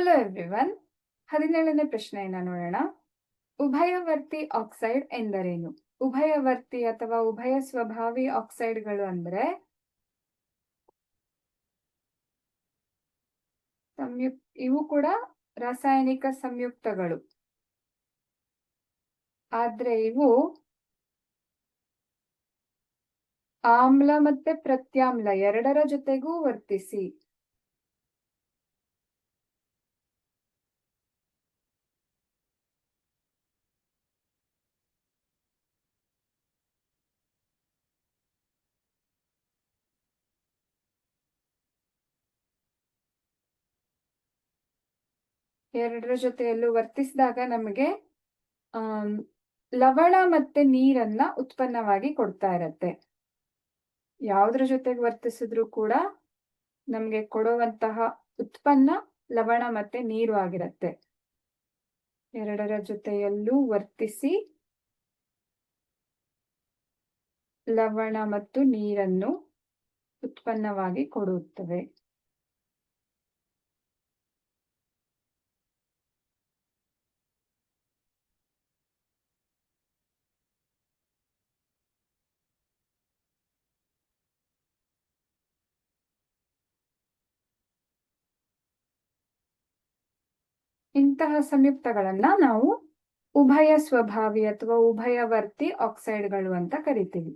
Hello everyone ಹದಿನೇಳನೇ ಪ್ರಶ್ನೆಯನ್ನ ನೋಡೋಣ. ಉಭಯವರ್ತಿ ಆಕ್ಸೈಡ್ ಎಂದರೇನು? ಉಭಯವರ್ತಿ ಅಥವಾ ಉಭಯ ಸ್ವಭಾವಿ ಆಕ್ಸೈಡ್ಗಳು ಅಂದ್ರೆ? ಸಂಯುಕ್, ಇವು ಕೂಡ ರಾಸಾಯನಿಕ ಸಂಯುಕ್ತಗಳು. ಆದ್ರೆ ಇವು ಆಮ್ಲ ಮತ್ತೆ ಪ್ರತ್ಯಾಮ್ಲ ಎರಡರ ಜೊತೆಗೂ ವರ್ತಿಸಿ. ಎರಡರ ಜೊತೆಯಲ್ಲೂ ವರ್ತಿಸಿದಾಗ ನಮಗೆ ಲವಣ ಮತ್ತೆ ನೀರನ್ನ ಉತ್ಪನ್ನವಾಗಿ ಕೊಡ್ತಾ ಇರತ್ತೆ. ಯಾವುದ್ರ ಜೊತೆಗೆ ವರ್ತಿಸಿದ್ರು ಕೂಡ ನಮ್ಗೆ ಕೊಡುವಂತಹ ಉತ್ಪನ್ನ ಲವಣ ಮತ್ತೆ ನೀರು ಆಗಿರತ್ತೆ. ಎರಡರ ಜೊತೆಯಲ್ಲೂ ವರ್ತಿಸಿ ಲವಣ ಮತ್ತು ನೀರನ್ನು ಉತ್ಪನ್ನವಾಗಿ ಕೊಡುತ್ತವೆ. ಇಂತಹ ಸಂಯುಕ್ತಗಳನ್ನ ನಾವು ಉಭಯ ಸ್ವಭಾವಿ ಅಥವಾ ಉಭಯವರ್ತಿ ಆಕ್ಸೈಡ್ಗಳು ಅಂತ ಕರಿತೀವಿ.